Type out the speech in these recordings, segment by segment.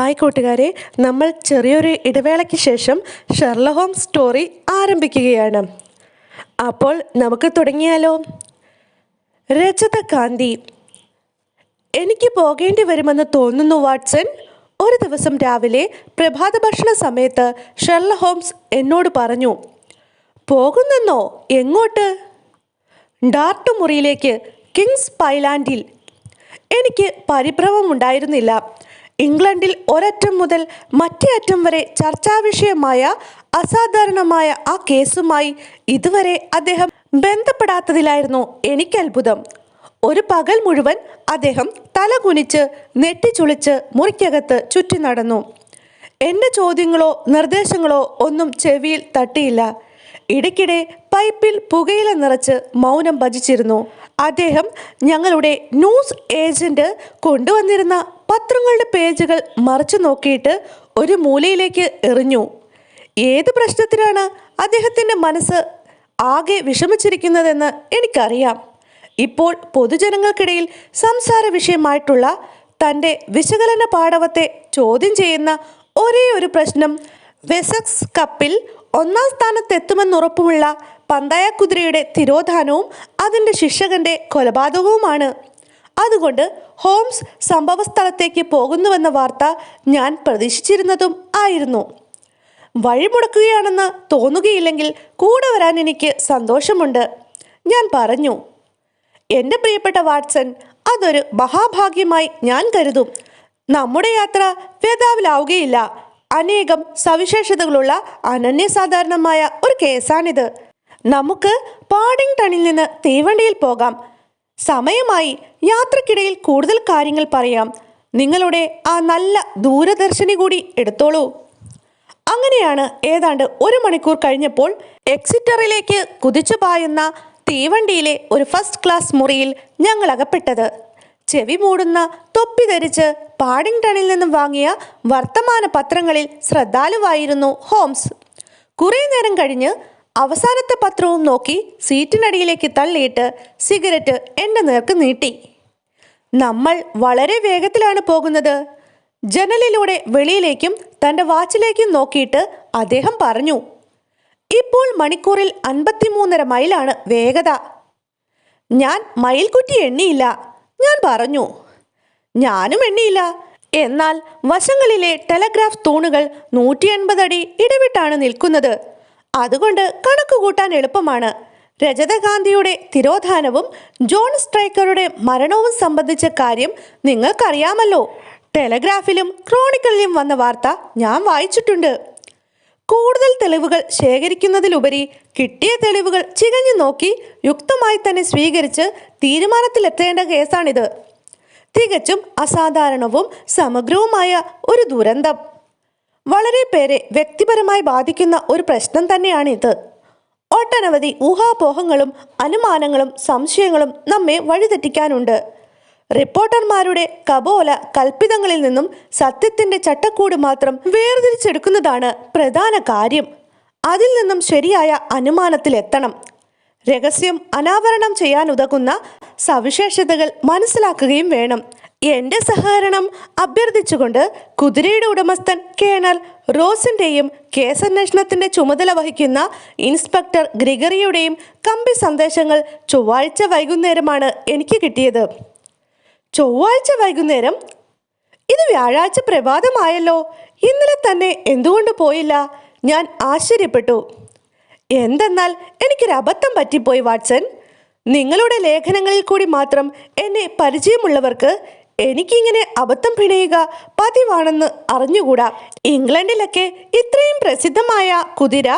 Hi കൂട്ടുകാരെ നമ്മൾ ചെറിയൊരു ഇടവേളയ്ക്ക് ശേഷം ഷെർല ഹോം സ്റ്റോറി ആരംഭിക്കുകയാണ്. അപ്പോൾ നമുക്ക് തുടങ്ങിയാലോ? രജത കാന്തി എനിക്ക് പോകേണ്ടി വരുമെന്ന് തോന്നുന്നു വാട്സൺ. ഒരു ദിവസം രാവിലെ പ്രഭാത ഭക്ഷണ സമയത്ത് ഷെർല ഹോംസ് എന്നോട് പറഞ്ഞു പോകുന്നെന്നോ? എങ്ങോട്ട്? ഡാർട്ട് മുറിയിലേക്ക് കിങ്സ് പൈലാൻഡിൽ. എനിക്ക് പരിഭ്രമമുണ്ടായിരുന്നില്ല. ഇംഗ്ലണ്ടിൽ ഒരറ്റം മുതൽ മറ്റേ അറ്റം വരെ ചർച്ചാവിഷയമായ അസാധാരണമായ ആ കേസുമായി ഇതുവരെ അദ്ദേഹം ബന്ധപ്പെടാത്തതിലായിരുന്നു എനിക്ക് അത്ഭുതം. ഒരു പകൽ മുഴുവൻ അദ്ദേഹം തല കുനിച്ച് നെറ്റിച്ചുളിച്ച് മുറിക്കകത്ത് ചുറ്റി നടന്നു. എന്റെ ചോദ്യങ്ങളോ നിർദ്ദേശങ്ങളോ ഒന്നും ചെവിയിൽ തട്ടിയില്ല. ഇടയ്ക്കിടെ പൈപ്പിൽ പുകയില നിറച്ച് മൗനം ഭജിച്ചിരുന്നു. അദ്ദേഹം ഞങ്ങളുടെ ന്യൂസ് ഏജന്റ് കൊണ്ടുവന്നിരുന്ന പത്രങ്ങളുടെ പേജുകൾ മറിച്ചു നോക്കിയിട്ട് ഒരു മൂലയിലേക്ക് എറിഞ്ഞു. ഏത് പ്രശ്നത്തിനാണ് അദ്ദേഹത്തിന്റെ മനസ്സ് ആകെ വിഷമിച്ചിരിക്കുന്നതെന്ന് എനിക്കറിയാം. ഇപ്പോൾ പൊതുജനങ്ങൾക്കിടയിൽ സംസാര വിഷയമായിട്ടുള്ള തന്റെ വിശകലന പാടവത്തെ ചോദ്യം ചെയ്യുന്ന ഒരേ ഒരു പ്രശ്നം വെസക്സ് കപ്പിൽ ഒന്നാം സ്ഥാനത്തെത്തുമെന്നുറപ്പുമുള്ള പന്തായക്കുതിരയുടെ കുതിരയുടെ തിരോധാനവും അതിന്റെ ശിക്ഷകന്റെ കൊലപാതകവുമാണ്. അതുകൊണ്ട് ഹോംസ് സംഭവസ്ഥലത്തേക്ക് പോകുന്നുവെന്ന വാർത്ത ഞാൻ പ്രതീക്ഷിച്ചിരുന്നതും ആയിരുന്നു. വഴിമുടക്കുകയാണെന്ന് തോന്നുകയില്ലെങ്കിൽ കൂടെ വരാൻ എനിക്ക് സന്തോഷമുണ്ട്. ഞാൻ പറഞ്ഞു എന്റെ പ്രിയപ്പെട്ട വാട്സൺ അതൊരു മഹാഭാഗ്യമായി ഞാൻ കരുതും. നമ്മുടെ യാത്ര വേദാവിലാവുകയില്ല അനേകം സവിശേഷതകളുള്ള അനന്യസാധാരണമായ ഒരു കേസാണിത്. നമുക്ക് പാഡിംഗ്ടണിൽ നിന്ന് തീവണ്ടിയിൽ പോകാം. സമയമായി യാത്രക്കിടയിൽ കൂടുതൽ കാര്യങ്ങൾ പറയാം. നിങ്ങളുടെ ആ നല്ല ദൂരദർശിനി കൂടി എടുത്തോളൂ. അങ്ങനെയാണ് ഏതാണ്ട് ഒരു മണിക്കൂർ കഴിഞ്ഞപ്പോൾ എക്സിറ്ററിലേക്ക് കുതിച്ചു പായുന്ന തീവണ്ടിയിലെ ഒരു ഫസ്റ്റ് ക്ലാസ് മുറിയിൽ ഞങ്ങൾ അകപ്പെട്ടത്. ചെവി മൂടുന്ന തൊപ്പി ധരിച്ച് പാഡിംഗ്ടണിൽ നിന്നും വാങ്ങിയ വർത്തമാന പത്രങ്ങളിൽ ശ്രദ്ധാലുവായിരുന്നു ഹോംസ്. കുറേ നേരം കഴിഞ്ഞ് അവസാനത്തെ പത്രവും നോക്കി സീറ്റിനടിയിലേക്ക് തള്ളിയിട്ട് സിഗരറ്റ് എന്റെ നേർക്ക് നീട്ടി. നമ്മൾ വളരെ വേഗത്തിലാണ് പോകുന്നത്. ജനലിലൂടെ വെളിയിലേക്കും തന്റെ വാച്ചിലേക്കും നോക്കിയിട്ട് അദ്ദേഹം പറഞ്ഞു ഇപ്പോൾ മണിക്കൂറിൽ അൻപത്തിമൂന്നര മൈലാണ് വേഗത. ഞാൻ മയിൽക്കുറ്റി എണ്ണിയില്ല. ഞാൻ പറഞ്ഞു ഞാനും എണ്ണിയില്ല. എന്നാൽ വശങ്ങളിലെ ടെലഗ്രാഫ് തൂണുകൾ നൂറ്റി എൺപത് അടി ഇടവിട്ടാണ് നിൽക്കുന്നത്. അതുകൊണ്ട് കണക്ക് കൂട്ടാൻ എളുപ്പമാണ്. രജതകാന്തിയുടെ തിരോധാനവും ജോൺ സ്ട്രൈക്കറുടെ മരണവും സംബന്ധിച്ച കാര്യം നിങ്ങൾക്കറിയാമല്ലോ. ടെലഗ്രാഫിലും ക്രോണിക്കളിലും വന്ന വാർത്ത ഞാൻ വായിച്ചിട്ടുണ്ട്. കൂടുതൽ തെളിവുകൾ ശേഖരിക്കുന്നതിലുപരി കിട്ടിയ തെളിവുകൾ ചികഞ്ഞു നോക്കി യുക്തമായി തന്നെ സ്വീകരിച്ച് തീരുമാനത്തിലെത്തേണ്ട കേസാണിത്. തികച്ചും അസാധാരണവും സമഗ്രവുമായ ഒരു ദുരന്തം. വളരെ പേരെ വ്യക്തിപരമായി ബാധിക്കുന്ന ഒരു പ്രശ്നം തന്നെയാണിത്. ഒട്ടനവധി ഊഹാപോഹങ്ങളും അനുമാനങ്ങളും സംശയങ്ങളും നമ്മെ വഴിതെറ്റിക്കാനുണ്ട്. റിപ്പോർട്ടർമാരുടെ കബോല കൽപ്പിതങ്ങളിൽ നിന്നും സത്യത്തിന്റെ ചട്ടക്കൂട് മാത്രം വേർതിരിച്ചെടുക്കുന്നതാണ് പ്രധാന കാര്യം. അതിൽ നിന്നും ശരിയായ അനുമാനത്തിലെത്തണം. രഹസ്യം അനാവരണം ചെയ്യാനുതകുന്ന സവിശേഷതകൾ മനസ്സിലാക്കുകയും വേണം. എന്റെ സഹകരണം അഭ്യർത്ഥിച്ചുകൊണ്ട് കുതിരയുടെ ഉടമസ്ഥൻ കേണൽ റോസിന്റെയും കേസന്വേഷണത്തിന്റെ ചുമതല വഹിക്കുന്ന ഇൻസ്പെക്ടർ ഗ്രിഗറിയുടെയും കമ്പി സന്ദേശങ്ങൾ ചൊവ്വാഴ്ച വൈകുന്നേരമാണ് എനിക്ക് കിട്ടിയത്. ചൊവ്വാഴ്ച വൈകുന്നേരം? ഇത് വ്യാഴാഴ്ച പ്രഭാതമായല്ലോ. ഇന്നലെ തന്നെ എന്തുകൊണ്ട് പോയില്ല? ഞാൻ ആശ്ചര്യപ്പെട്ടു. എന്തെന്നാൽ എനിക്കൊരു അബദ്ധം പറ്റിപ്പോയി വാട്സൺ. നിങ്ങളുടെ ലേഖനങ്ങളിൽ കൂടി മാത്രം എന്നെ പരിചയമുള്ളവർക്ക് എനിക്കിങ്ങനെ അബദ്ധം പിണയുക പതിവാണെന്ന് അറിഞ്ഞുകൂടാ? ഇംഗ്ലണ്ടിലൊക്കെ ഇത്രയും പ്രസിദ്ധമായ കുതിര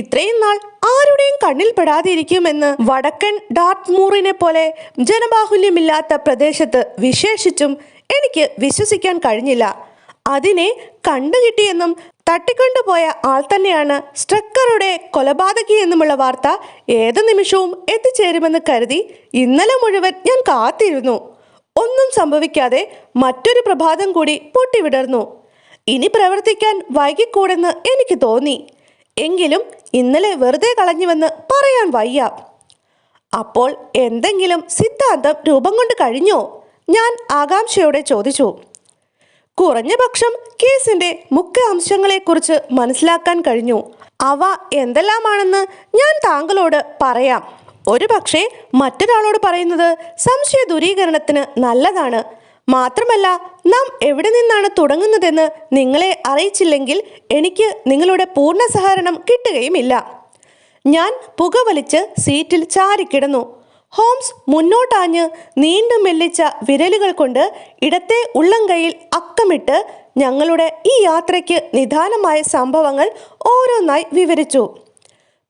ഇത്രയും നാൾ ആരുടെയും കണ്ണിൽ പെടാതിരിക്കുമെന്ന് വടക്കൻ ഡാർട്ട്മൂറിനെ പോലെ ജനബാഹുല്യമില്ലാത്ത പ്രദേശത്ത് വിശേഷിച്ചും എനിക്ക് വിശ്വസിക്കാൻ കഴിഞ്ഞില്ല. അതിനെ കണ്ടുകിട്ടിയെന്നും തട്ടിക്കൊണ്ടുപോയ ആൾ തന്നെയാണ് സ്ട്രക്കറുടെ കൊലപാതകി എന്നുമുള്ള വാർത്ത ഏത് നിമിഷവും എത്തിച്ചേരുമെന്ന് കരുതി ഇന്നലെ മുഴുവൻ ഞാൻ കാത്തിരുന്നു. ഒന്നും സംഭവിക്കാതെ മറ്റൊരു പ്രഭാതം കൂടി പൊട്ടിവിടർന്നു. ഇനി പ്രവർത്തിക്കാൻ വൈകിക്കൂടെന്ന് എനിക്ക് തോന്നി. എങ്കിലും ഇന്നലെ വെറുതെ കളഞ്ഞുവെന്ന് പറയാൻ വയ്യ. അപ്പോൾ എന്തെങ്കിലും സിദ്ധാന്തം രൂപം കൊണ്ട് കഴിഞ്ഞോ? ഞാൻ ആകാംക്ഷയോടെ ചോദിച്ചു. കുറഞ്ഞ പക്ഷം കേസിന്റെ മുഖ്യ അംശങ്ങളെക്കുറിച്ച് മനസ്സിലാക്കാൻ കഴിഞ്ഞു. അവ എന്തെല്ലാമാണെന്ന് ഞാൻ താങ്കളോട് പറയാം. ഒരു പക്ഷേ മറ്റൊരാളോട് പറയുന്നത് സംശയ ദൂരീകരണത്തിന് നല്ലതാണ്. മാത്രമല്ല നാം എവിടെ നിന്നാണ് തുടങ്ങുന്നതെന്ന് നിങ്ങളെ അറിയിച്ചില്ലെങ്കിൽ എനിക്ക് നിങ്ങളുടെ പൂർണ സഹകരണം കിട്ടുകയുമില്ല. ഞാൻ പുകവലിച്ച് സീറ്റിൽ ചാരിക്കിടന്നു. ഹോംസ് മുന്നോട്ടാഞ്ഞ് നീണ്ടു മെല്ലിച്ച വിരലുകൾ കൊണ്ട് ഇടത്തെ ഉള്ളംകൈയിൽ അക്കമിട്ട് ഞങ്ങളുടെ ഈ യാത്രയ്ക്ക് നിദാനമായ സംഭവങ്ങൾ ഓരോന്നായി വിവരിച്ചു.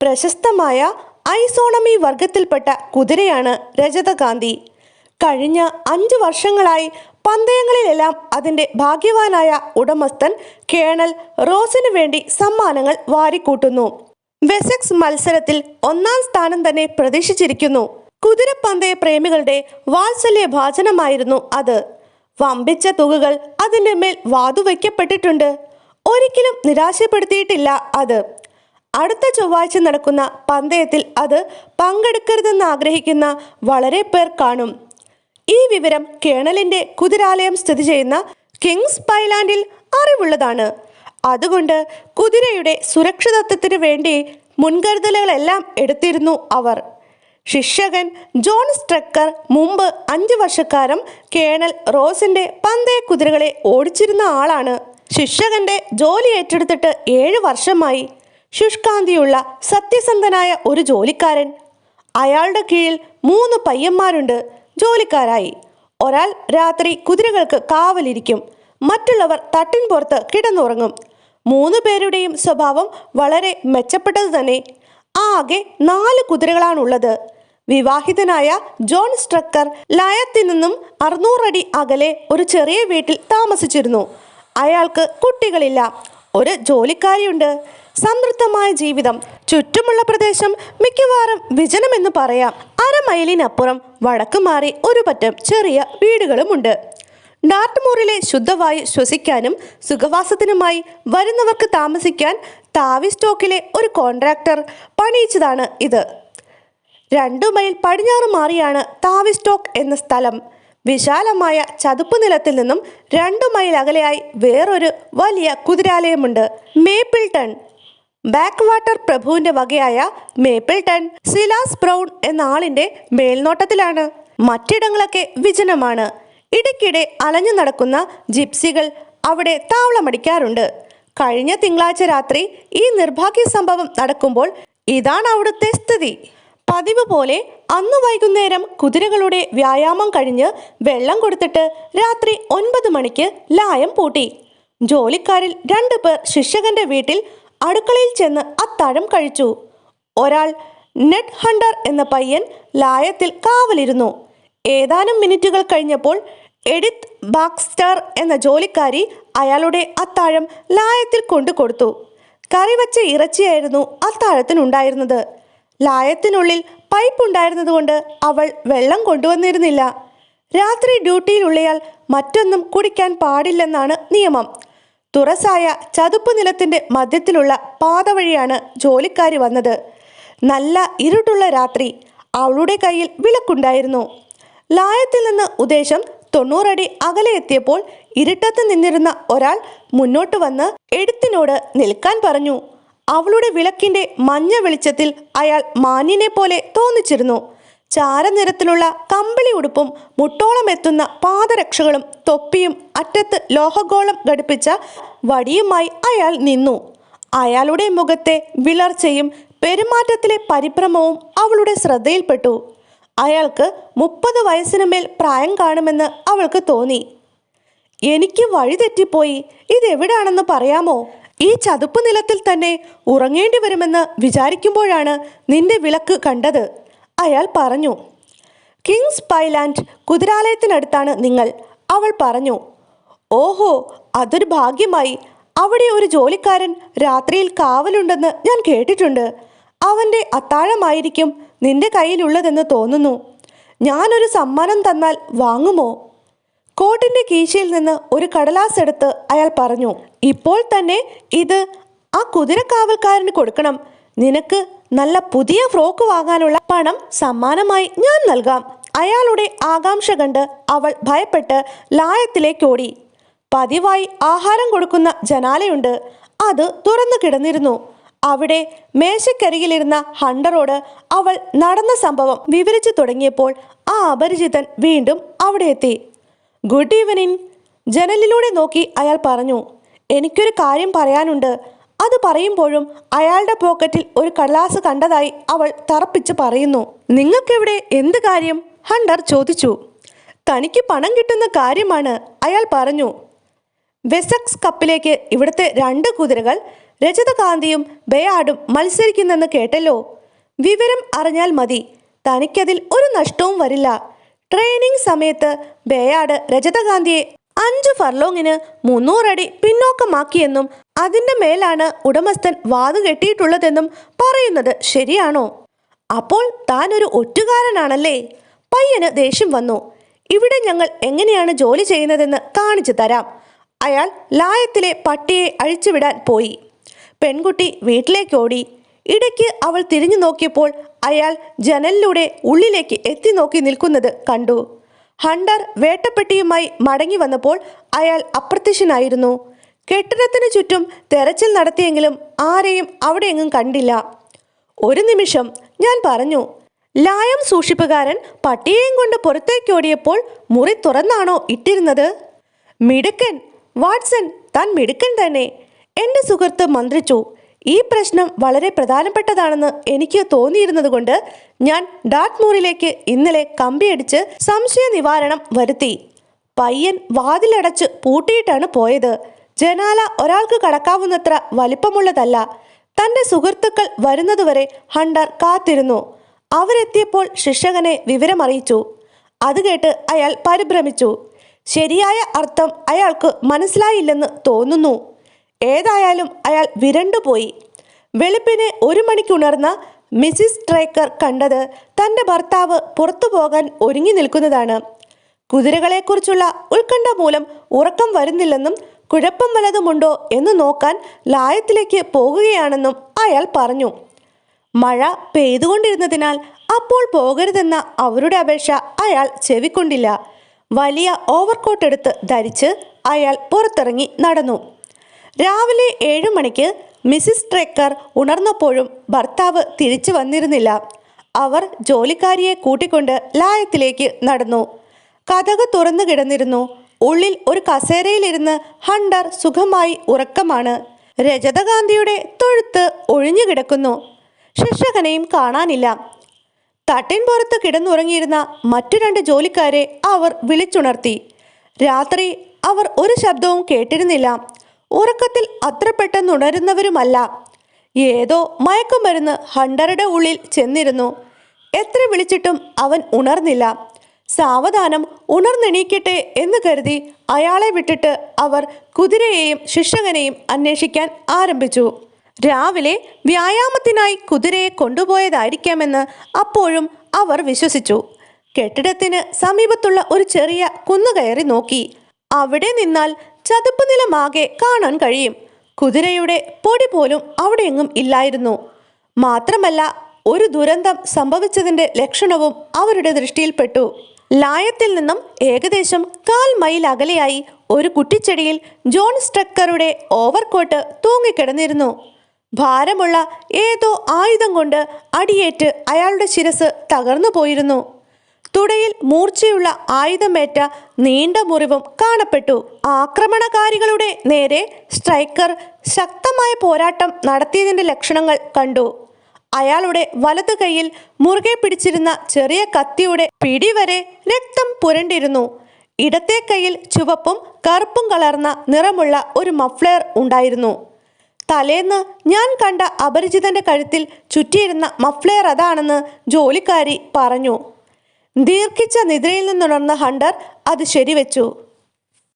പ്രശസ്തമായ ഐസോണമി വർഗത്തിൽപ്പെട്ട കുതിരയാണ് രജതകാന്തി. കഴിഞ്ഞ അഞ്ച് വർഷങ്ങളായി പന്തയങ്ങളിലെല്ലാം അതിന്റെ ഭാഗ്യവാനായ ഉടമസ്ഥൻ കേണൽ റോസിനു വേണ്ടി സമ്മാനങ്ങൾ വാരിക്കൂട്ടുന്നു. വെസെക്സ് മത്സരത്തിൽ ഒന്നാം സ്ഥാനം തന്നെ പ്രതീക്ഷിച്ചിരിക്കുന്നു. കുതിരപ്പന്തയ പ്രേമികളുടെ വാത്സല്യ ഭാചനമായിരുന്നു അത്. വമ്പിച്ച തുകകൾ അതിന്റെ മേൽ വാതുവയ്ക്കപ്പെട്ടിട്ടുണ്ട്. ഒരിക്കലും നിരാശപ്പെടുത്തിയിട്ടില്ല അത്. അടുത്ത ചൊവ്വാഴ്ച നടക്കുന്ന പന്തയത്തിൽ അത് പങ്കെടുക്കരുതെന്ന് ആഗ്രഹിക്കുന്ന വളരെ പേർ കാണും. ഈ വിവരം കേണലിന്റെ കുതിരാലയം സ്ഥിതി ചെയ്യുന്ന കിങ്സ് പൈലാൻഡിൽ അറിവുള്ളതാണ്. അതുകൊണ്ട് കുതിരയുടെ സുരക്ഷിതത്വത്തിന് വേണ്ടി മുൻകരുതലുകളെല്ലാം എടുത്തിരുന്നു അവർ. ശിക്ഷകൻ ജോൺ സ്ട്രക്കർ മുമ്പ് അഞ്ച് വർഷക്കാലം കേണൽ റോസിന്റെ പന്തയ കുതിരകളെ ഓടിച്ചിരുന്ന ആളാണ്. ശിക്ഷകന്റെ ജോലി ഏറ്റെടുത്തിട്ട് ഏഴ് വർഷമായി. ശുഷ്കാന്തിയുള്ള സത്യസന്ധനായ ഒരു ജോലിക്കാരൻ. അയാളുടെ കീഴിൽ മൂന്ന് പയ്യന്മാരുണ്ട്. ജോലിക്കാരായി. ഒരാൾ രാത്രി കുതിരകൾക്ക് കാവലിരിക്കും. മറ്റുള്ളവർ തട്ടിൻ പുറത്ത് കിടന്നുറങ്ങും. മൂന്ന് പേരുടെയും സ്വഭാവം വളരെ മെച്ചപ്പെട്ടത് തന്നെ. ആകെ നാല് കുതിരകളാണുള്ളത്. വിവാഹിതനായ ജോൺ സ്ട്രക്കർ ലയത്തിൽ നിന്നും അറുന്നൂറടി അകലെ ഒരു ചെറിയ വീട്ടിൽ താമസിച്ചിരുന്നു. അയാൾക്ക് കുട്ടികളില്ല. ഒരു ജോലിക്കാരിയുണ്ട്. സംതൃപ്തമായ ജീവിതം ചുറ്റുമുള്ള പ്രദേശം മിക്കവാറും വിജനമെന്ന് പറയാം. അരമൈലിനപ്പുറം വടക്ക് മാറി ഒരു പറ്റം ചെറിയ വീടുകളുമുണ്ട്. ഡാർട്ട്മൂറിലെ ശുദ്ധവായു ശ്വസിക്കാനും സുഖവാസത്തിനുമായി വരുന്നവർക്ക് താമസിക്കാൻ താവിസ്റ്റോക്കിലെ ഒരു കോൺട്രാക്ടർ പണിയിച്ചതാണ് ഇത്. രണ്ടു മൈൽ പടിഞ്ഞാറ് മാറിയാണ് താവിസ്റ്റോക്ക് എന്ന സ്ഥലം. വിശാലമായ ചതുപ്പ് നിലത്തിൽ നിന്നും രണ്ടു മൈൽ അകലെയായി വേറൊരു വലിയ കുതിരാലയമുണ്ട്. മേപ്പിൾട്ടൺ ബാക്ക് വാട്ടർ പ്രഭുവിന്റെ വകയായ മേപ്പിൾ ടൺ സിലാസ് ബ്രൗൺ എന്ന ആളിന്റെ മേൽനോട്ടത്തിലാണ്. മറ്റിടങ്ങളൊക്കെ വിജനമാണ്. ഇടയ്ക്കിടെ അലഞ്ഞു നടക്കുന്ന ജിപ്സികൾ അവിടെ താവളമടിക്കാറുണ്ട്. കഴിഞ്ഞ തിങ്കളാഴ്ച രാത്രി ഈ നിർഭാഗ്യ സംഭവം നടക്കുമ്പോൾ ഇതാണ് അവിടുത്തെ സ്ഥിതി. പതിവ് പോലെ അന്ന് വൈകുന്നേരം കുതിരകളുടെ വ്യായാമം കഴിഞ്ഞ് വെള്ളം കൊടുത്തിട്ട് രാത്രി ഒൻപത് മണിക്ക് ലായം പൂട്ടി. ജോലിക്കാരിൽ രണ്ടു പേർ ശിക്ഷകന്റെ വീട്ടിൽ അടുക്കളയിൽ ചെന്ന് അത്താഴം കഴിച്ചു. ഒരാൾ നെഡ് ഹണ്ടർ എന്ന പയ്യൻ ലായത്തിൽ കാവലിരുന്നു. ഏതാനും മിനിറ്റുകൾ കഴിഞ്ഞപ്പോൾ എഡിത്ത് ബാക്സ്റ്റർ എന്ന ജോലിക്കാരി അയാളുടെ അത്താഴം ലായത്തിൽ കൊണ്ടു കൊടുത്തു. കറിവച്ച ഇറച്ചിയായിരുന്നു അത്താഴത്തിനുണ്ടായിരുന്നത്. ലായത്തിനുള്ളിൽ പൈപ്പ് ഉണ്ടായിരുന്നതുകൊണ്ട് അവൾ വെള്ളം കൊണ്ടുവന്നിരുന്നില്ല. രാത്രി ഡ്യൂട്ടിയിലുള്ളയാൾ മറ്റൊന്നും കുടിക്കാൻ പാടില്ലെന്നാണ് നിയമം. തുറസായ ചതുപ്പ് നിലത്തിന്റെ മധ്യത്തിലുള്ള പാത വഴിയാണ് ജോലിക്കാരി വന്നത്. നല്ല ഇരുട്ടുള്ള രാത്രി അവളുടെ കയ്യിൽ വിളക്കുണ്ടായിരുന്നു. ലായത്തിൽ നിന്ന് ഉദ്ദേശം തൊണ്ണൂറടി അകലെ എത്തിയപ്പോൾ ഇരുട്ടത്ത് നിന്നിരുന്ന ഒരാൾ മുന്നോട്ട് വന്ന് എഴുത്തിനോട് നിൽക്കാൻ പറഞ്ഞു. അവളുടെ വിളക്കിന്റെ മഞ്ഞ വെളിച്ചത്തിൽ അയാൾ മാന്യനെ പോലെ തോന്നിച്ചിരുന്നു. ചാരനിറത്തിലുള്ള കമ്പിളി ഉടുപ്പും മുട്ടോളം എത്തുന്ന പാദരക്ഷകളും തൊപ്പിയും അറ്റത്ത് ലോഹഗോളം ഘടിപ്പിച്ച വടിയുമായി അയാൾ നിന്നു. അയാളുടെ മുഖത്തെ വിളർച്ചയും പെരുമാറ്റത്തിലെ പരിഭ്രമവും അവളുടെ ശ്രദ്ധയിൽപ്പെട്ടു. അയാൾക്ക് മുപ്പത് വയസ്സിന് മേൽ പ്രായം കാണുമെന്ന് അവൾക്ക് തോന്നി. എനിക്ക് വഴി തെറ്റിപ്പോയി. ഇതെവിടാണെന്ന് പറയാമോ? ഈ ചതുപ്പ് നിലത്തിൽ തന്നെ ഉറങ്ങേണ്ടി വരുമെന്ന് വിചാരിക്കുമ്പോഴാണ് നിന്റെ വിളക്ക് കണ്ടത്. അയാൾ പറഞ്ഞു കിങ്സ് പൈലാൻഡ് കുതിരാലയത്തിനടുത്താണ് നിങ്ങൾ അവൾ പറഞ്ഞു. ഓഹോ അതൊരു ഭാഗ്യമായി. അവിടെ ഒരു ജോലിക്കാരൻ രാത്രിയിൽ കാവലുണ്ടെന്ന് ഞാൻ കേട്ടിട്ടുണ്ട്. അവന്റെ അത്താഴമായിരിക്കും നിന്റെ കയ്യിലുള്ളതെന്ന് തോന്നുന്നു. ഞാനൊരു സമ്മാനം തന്നാൽ വാങ്ങുമോ? കോട്ടിന്റെ കീശയിൽ നിന്ന് ഒരു കടലാസ് എടുത്ത് അയാൾ പറഞ്ഞു ഇപ്പോൾ തന്നെ ഇത് ആ കുതിരക്കാവൽക്കാരന് കൊടുക്കണം. നിനക്ക് നല്ല പുതിയ ഫ്രോക്ക് വാങ്ങാനുള്ള പണം സമ്മാനമായി ഞാൻ നൽകാം. അയാളുടെ ആകാംക്ഷ കണ്ട് അവൾ ഭയപ്പെട്ട് ലായത്തിലേക്ക് ഓടി പതിവായി ആഹാരം കൊടുക്കുന്ന ജനാലയുണ്ട്. അത് തുറന്നു കിടന്നിരുന്നു. അവിടെ മേശക്കരികിലിരുന്ന ഹണ്ടറോട് അവൾ നടന്ന സംഭവം വിവരിച്ചു തുടങ്ങിയപ്പോൾ ആ അപരിചിതൻ വീണ്ടും അവിടെ എത്തി. Good evening. ജനലിലൂടെ നോക്കി അയാൾ പറഞ്ഞു. എനിക്കൊരു കാര്യം പറയാനുണ്ട്. അത് പറയുമ്പോഴും അയാളുടെ പോക്കറ്റിൽ ഒരു കടലാസ് കണ്ടതായി അവൾ തറപ്പിച്ച് പറയുന്നു. നിങ്ങൾക്കിവിടെ എന്ത് കാര്യം? ഹണ്ടർ ചോദിച്ചു. തനിക്ക് പണം കിട്ടുന്ന കാര്യമാണ് അയാൾ പറഞ്ഞു. വെസക്സ് കപ്പിലേക്ക് ഇവിടുത്തെ രണ്ട് കുതിരകൾ രജതകാന്തിയും ബയാഡും മത്സരിക്കുന്നെന്ന് കേട്ടല്ലോ. വിവരം അറിഞ്ഞാൽ മതി. തനിക്കതിൽ ഒരു നഷ്ടവും വരില്ല. ട്രെയിനിങ് സമയത്ത് ബയാഡ് രജതകാന്തിയെ അഞ്ച് ഫർലോങ്ങിന് മുന്നൂറടി പിന്നോക്കമാക്കിയെന്നും അതിന്റെ മേലാണ് ഉടമസ്ഥൻ വാത് കെട്ടിയിട്ടുള്ളതെന്നും പറയുന്നത് ശരിയാണോ? അപ്പോൾ താൻ ഒരു ഒറ്റുകാരനാണല്ലേ? പയ്യന് ദേഷ്യം വന്നു. ഇവിടെ ഞങ്ങൾ എങ്ങനെയാണ് ജോലി ചെയ്യുന്നതെന്ന് കാണിച്ചു തരാം. അയാൾ ലായത്തിലെ പട്ടിയെ അഴിച്ചുവിടാൻ പോയി. പെൺകുട്ടി വീട്ടിലേക്ക് ഓടി ഇടയ്ക്ക് അവൾ തിരിഞ്ഞു നോക്കിയപ്പോൾ അയാൾ ജനലിലൂടെ ഉള്ളിലേക്ക് എത്തി നോക്കി നിൽക്കുന്നത് കണ്ടു. ഹണ്ടർ വേട്ടപ്പെട്ടിയുമായി മടങ്ങി വന്നപ്പോൾ അയാൾ അപ്രത്യക്ഷനായിരുന്നു. കെട്ടിടത്തിന് ചുറ്റും തെരച്ചിൽ നടത്തിയെങ്കിലും ആരെയും അവിടെയെങ്ങും കണ്ടില്ല. ഒരു നിമിഷം ഞാൻ പറഞ്ഞു ലായം സൂക്ഷിപ്പുകാരൻ പട്ടിയെയും കൊണ്ട് പുറത്തേക്ക് ഓടിയപ്പോൾ മുറി തുറന്നാണോ ഇട്ടിരുന്നത്? മിടുക്കൻ വാട്സൺ താൻ മിടുക്കൻ തന്നെ. എന്റെ സുഹൃത്ത് മന്ത്രിച്ചു. ഈ പ്രശ്നം വളരെ പ്രധാനപ്പെട്ടതാണെന്ന് എനിക്ക് തോന്നിയിരുന്നതുകൊണ്ട് ഞാൻ ഡാറ്റ്മൂറിലേക്ക് ഇന്നലെ കമ്പിയടിച്ച് സംശയ നിവാരണം വരുത്തി. പയ്യൻ വാതിലടച്ച് പൂട്ടിയിട്ടാണ് പോയത്. ജനാല ഒരാൾക്ക് കടക്കാവുന്നത്ര വലിപ്പമുള്ളതല്ല. തന്റെ സുഹൃത്തുക്കൾ വരുന്നതുവരെ ഹണ്ടർ കാത്തിരുന്നു. അവരെത്തിയപ്പോൾ ശിക്ഷകനെ വിവരമറിയിച്ചു. അത് കേട്ട് അയാൾ പരിഭ്രമിച്ചു. ശരിയായ അർത്ഥം അയാൾക്ക് മനസ്സിലായില്ലെന്ന് തോന്നുന്നു. ഏതായാലും അയാൾ വിരണ്ടുപോയി വെളുപ്പിന് ഒരു മണിക്കുണർന്ന മിസിസ് ട്രേക്കർ കണ്ടത് തന്റെ ഭർത്താവ് പുറത്തു പോകാൻ ഒരുങ്ങി നിൽക്കുന്നതാണ്. കുതിരകളെക്കുറിച്ചുള്ള ഉത്കണ്ഠ മൂലം ഉറക്കം വരുന്നില്ലെന്നും കുഴപ്പം വല്ലതുമുണ്ടോ എന്ന് നോക്കാൻ ലായത്തിലേക്ക് പോകുകയാണെന്നും അയാൾ പറഞ്ഞു. മഴ പെയ്തുകൊണ്ടിരുന്നതിനാൽ അപ്പോൾ പോകരുതെന്ന അവരുടെ അപേക്ഷ അയാൾ ചെവിക്കൊണ്ടില്ല. വലിയ ഓവർകോട്ട് എടുത്ത് ധരിച്ച് അയാൾ പുറത്തിറങ്ങി നടന്നു. രാവിലെ ഏഴു മണിക്ക് മിസിസ് ട്രെക്കർ ഉണർന്നപ്പോഴും ഭർത്താവ് തിരിച്ചു വന്നിരുന്നില്ല. അവർ ജോലിക്കാരിയെ കൂട്ടിക്കൊണ്ട് ലായത്തിലേക്ക് നടന്നു. കഥക് തുറന്നു കിടന്നിരുന്നു. ഉള്ളിൽ ഒരു കസേരയിലിരുന്ന് ഹണ്ടർ സുഖമായി ഉറക്കമാണ്. രജതകാന്തിയുടെ തൊഴുത്ത് ഒഴിഞ്ഞു കിടക്കുന്നു. ശിക്ഷകനെയും കാണാനില്ല. തട്ടിൻ പുറത്ത് കിടന്നുറങ്ങിയിരുന്ന മറ്റു രണ്ട് ജോലിക്കാരെ അവർ വിളിച്ചുണർത്തി. രാത്രി അവർ ഒരു ശബ്ദവും കേട്ടിരുന്നില്ല. ഉറക്കത്തിൽ അത്ര പെട്ടെന്ന് ഉണരുന്നവരുമല്ല. ഏതോ മയക്കുമരുന്ന് ഹണ്ടറുടെ ഉള്ളിൽ ചെന്നിരുന്നു. എത്ര വിളിച്ചിട്ടും അവൻ ഉണർന്നില്ല. സാവധാനം ഉണർന്നെണീക്കട്ടെ എന്ന് കരുതി അയാളെ വിട്ടിട്ട് അവർ കുതിരയെയും ശിക്ഷകനെയും അന്വേഷിക്കാൻ ആരംഭിച്ചു. രാവിലെ വ്യായാമത്തിനായി കുതിരയെ കൊണ്ടുപോയതായിരിക്കാമെന്ന് അപ്പോഴും അവർ വിശ്വസിച്ചു. കെട്ടിടത്തിന് സമീപത്തുള്ള ഒരു ചെറിയ കുന്നുകയറി നോക്കി. അവിടെ നിന്നാൽ ചതുപ്പ് നിലമാകെ കാണാൻ കഴിയും. കുതിരയുടെ പൊടി പോലും അവിടെയെങ്ങും ഇല്ലായിരുന്നു. മാത്രമല്ല ഒരു ദുരന്തം സംഭവിച്ചതിന്റെ ലക്ഷണവും അവരുടെ ദൃഷ്ടിയിൽപ്പെട്ടു. ലായത്തിൽ നിന്നും ഏകദേശം കാൽ മൈൽ അകലെയായി ഒരു കുറ്റിച്ചെടിയിൽ ജോൺ സ്ട്രക്കറുടെ ഓവർകോട്ട് തൂങ്ങിക്കിടന്നിരുന്നു. ഭാരമുള്ള ഏതോ ആയുധം കൊണ്ട് അടിയേറ്റ് അയാളുടെ ശിരസ് തകർന്നു പോയിരുന്നു തുടയിൽ മൂർച്ചയുള്ള ആയുധമേറ്റ നീണ്ട മുറിവും കാണപ്പെട്ടു. ആക്രമണകാരികളുടെ നേരെ സ്ട്രൈക്കർ ശക്തമായ പോരാട്ടം നടത്തിയതിന്റെ ലക്ഷണങ്ങൾ കണ്ടു. അയാളുടെ വലതു കൈയിൽ മുറുകെ പിടിച്ചിരുന്ന ചെറിയ കത്തിയുടെ പിടിവരെ രക്തം പുരണ്ടിരുന്നു. ഇടത്തെ കൈയിൽ ചുവപ്പും കറുപ്പും കലർന്ന നിറമുള്ള ഒരു മഫ്ലെയർ ഉണ്ടായിരുന്നു. തലേന്ന് ഞാൻ കണ്ട അപരിചിതന്റെ കഴുത്തിൽ ചുറ്റിയിരുന്ന മഫ്ലെയർ അതാണെന്ന് ജോലിക്കാരി പറഞ്ഞു. ദീർഘിച്ച നിദ്രയിൽ നിന്നുണർന്ന ഹണ്ടർ അത് ശരിവെച്ചു.